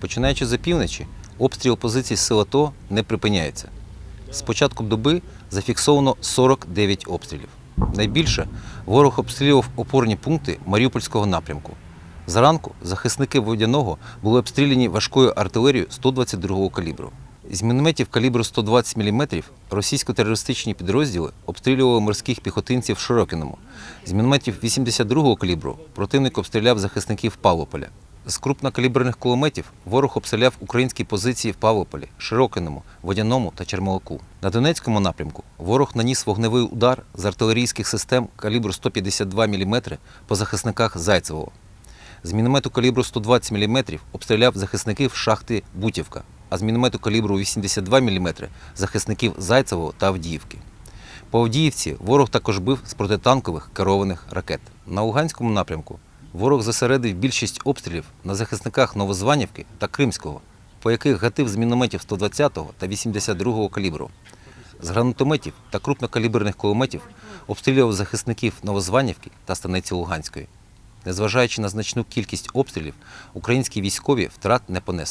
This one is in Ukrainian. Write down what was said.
Починаючи з півночі, обстріл позицій сил АТО не припиняється. З початку доби зафіксовано 49 обстрілів. Найбільше ворог обстрілював опорні пункти Маріупольського напрямку. Зранку захисники Водяного були обстріляні важкою артилерією 122-го калібру. З мінометів калібру 120 мм російсько-терористичні підрозділи обстрілювали морських піхотинців в Широкіному. З мінометів 82-го калібру противник обстріляв захисників Павлополя. З крупнокаліберних кулеметів ворог обстріляв українські позиції в Павлополі, Широкиному, Водяному та Чермолоку. На Донецькому напрямку ворог наніс вогневий удар з артилерійських систем калібру 152 мм по захисниках Зайцевого. З міномету калібру 120 мм обстріляв захисників шахти Бутівка, а з міномету калібру 82 мм захисників Зайцевого та Авдіївки. По Авдіївці ворог також бив з протитанкових керованих ракет. На Луганському напрямку ворог зосередив більшість обстрілів на захисниках Новозванівки та Кримського, по яких гатив з мінометів 120 та 82 калібру. З гранатометів та крупнокаліберних кулеметів обстрілював захисників Новозванівки та станиці Луганської. Незважаючи на значну кількість обстрілів, українські військові втрат не понесли.